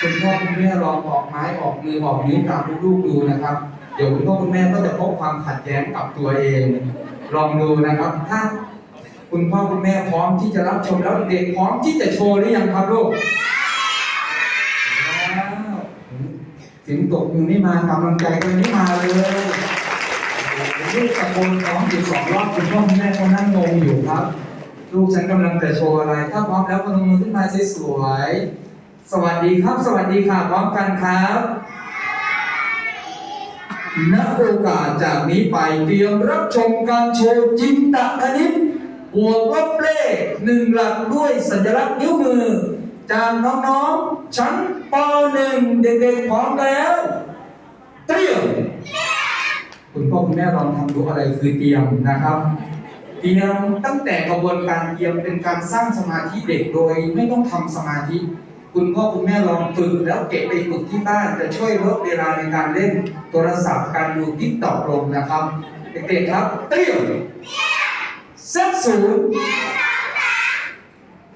คุณพ่อคุณแม่ลองออกไม้ออกมือออกนิ้วตามลูกๆดูนะครับ เดี๋ยวคุณพ่อคุณแม่ก็จะพบความขัดแย้งกับตัวเอง ลองดูนะครับ ถ้าคุณพ่อคุณแม่พร้อมที่จะรับชมแล้วเด็กพร้อมที่จะโชว์หรือยังครับลูกสียงตกมือไม่มากำลังใจก็ไม่มาเลยลูกตะโกนร้อมสิบสองรอบคุณพ่อคุณแม่เขานั่งงงอยู่ครับ ลูกฉันกำลังจะโชว์อะไร ถ้าพร้อมแล้วพนมมือขึ้นมาสวยๆ สวัสดีครับ สวัสดีค่ะพร้อมกันครับณโอกาสจากนี้ไปเตรียมรับชมการโชว์จินตคณิตบวกลบเลขหนึ่งหลักด้วยสัญลักษณ์นิ้วมือ จากน้องๆ ชั้นป .1 เด็กๆพร้อมแล้ว เตรียม คุณพ่อคุณแม่ลองทำดูอะไรคือเตรียมนะครับ เตรียมตั้งแต่กระบวนการเตรียมเป็นการสร้างสมาธิเด็กโดยไม่ต้องทำสมาธิ คุณพ่อคุณแม่ลองฝึกแล้วเก็บไปฝึกที่บ้านจะช่วยลดเวลาในการเล่นโทรศัพท์การดูทิกตอกลงนะครับเด็กๆครับเตรียมเซตศูนย์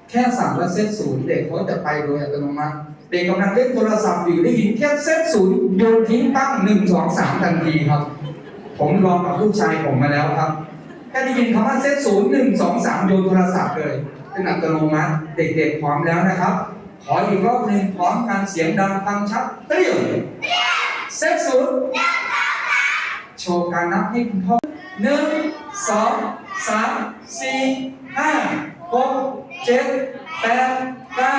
แค่สั่งว่าเซตศูนย์เด็กเขาจะไปโดยอัตโนมัติเด็กกำลังเล่นโทรศัพท์อยู่ได้ยินแค่เซตศูนย์โยนทิ้งตั้งหนึ่งสองสามทันทีครับ ผมลองกับลูกชายผมมาแล้วครับแค่ได้ยินคำว่าเซตศูนย์หนึ่งสองสามโยนโทรศัพท์เลยเป็นอัตโนมัติเด็กๆพร้อมแล้วนะครับ ขออีกรอบหนึ่งพร้อมกันเสียงดังฟังชัดเตรียมเซตศูนย์โชว์การนับให้คุณพ่อหนึ่งสองสามสี่ห้าหกเจ็ดแปดเก้า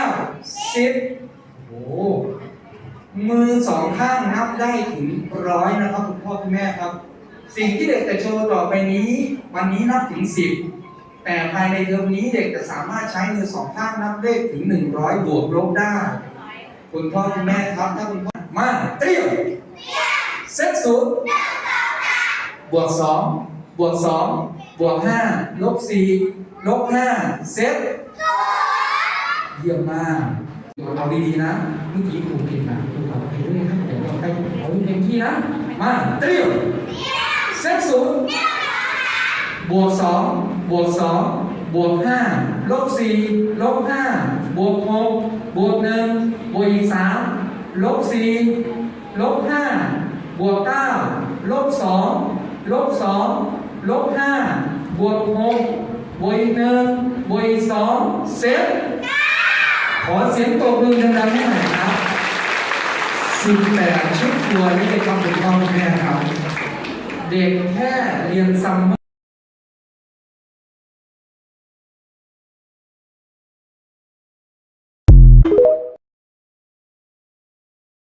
สิบโอ้มือสองข้างนับได้ถึงร้อยนะครับคุณพ่อคุณแม่ครับ สิ่งที่เด็กจะโชว์ต่อไปนี้ วันนี้นับถึงสิบ แต่ภายในเทอมนี้เด็กจะสามารถใช้มือสองข้างนับเลขถึงหนึ่งร้อยบวกลบได้ คุณพ่อคุณแม่ครับถ้าคุณพ่อมาเตรียมเซตศูนย์บวกสองบวกสองบวกห้าลบสี่ลบห้าเซตเยี่ยมมากเอาดีๆนะเมื่อกี้ครูผิดนะครูขอไปด้วยนะเดี๋ยวเราไปเอาเต็มที่นะ มาเตรียม บวกสองบวกสองบวกห้าลบสี่ลบห้าบวกหกบวกหนึ่งบวกอีกสามลบสี่ลบห้าบวกเก้าลบสองลบสองลบห้าบวกหกบวกอีกหนึ่งบวกอีกสองเซตขอเสียงตบมือดังๆให้หน่อยครับสิบแปดชุดตัวนี้เป็นคำเป็นพ่อคุณแม่ครับ เด็กแค่เรียนซัมเมอร์